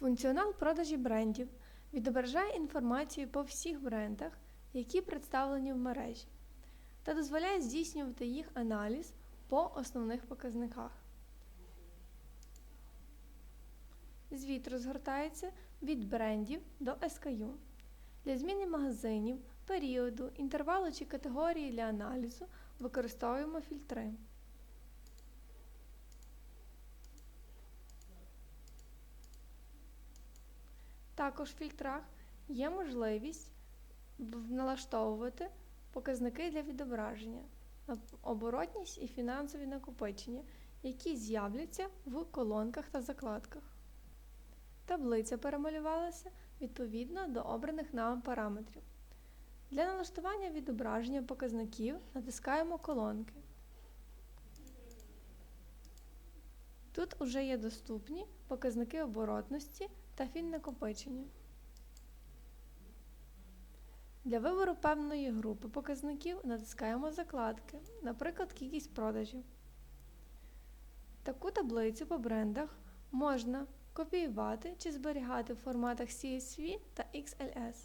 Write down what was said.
Функціонал продажі брендів відображає інформацію по всіх брендах, які представлені в мережі, та дозволяє здійснювати їх аналіз по основних показниках. Звіт розгортається від брендів до SKU. Для зміни магазинів, періоду, інтервалу чи категорії для аналізу використовуємо фільтри. Також в фільтрах є можливість налаштовувати показники для відображення, оборотність і фінансові накопичення, які з'являться в колонках та закладках. Таблиця перемалювалася відповідно до обраних нами параметрів. Для налаштування відображення показників натискаємо колонки. Тут уже є доступні показники оборотності та фіннакопичення. Для вибору певної групи показників натискаємо закладки, наприклад, кількість продажів. Таку таблицю по брендах можна копіювати чи зберігати в форматах CSV та XLS.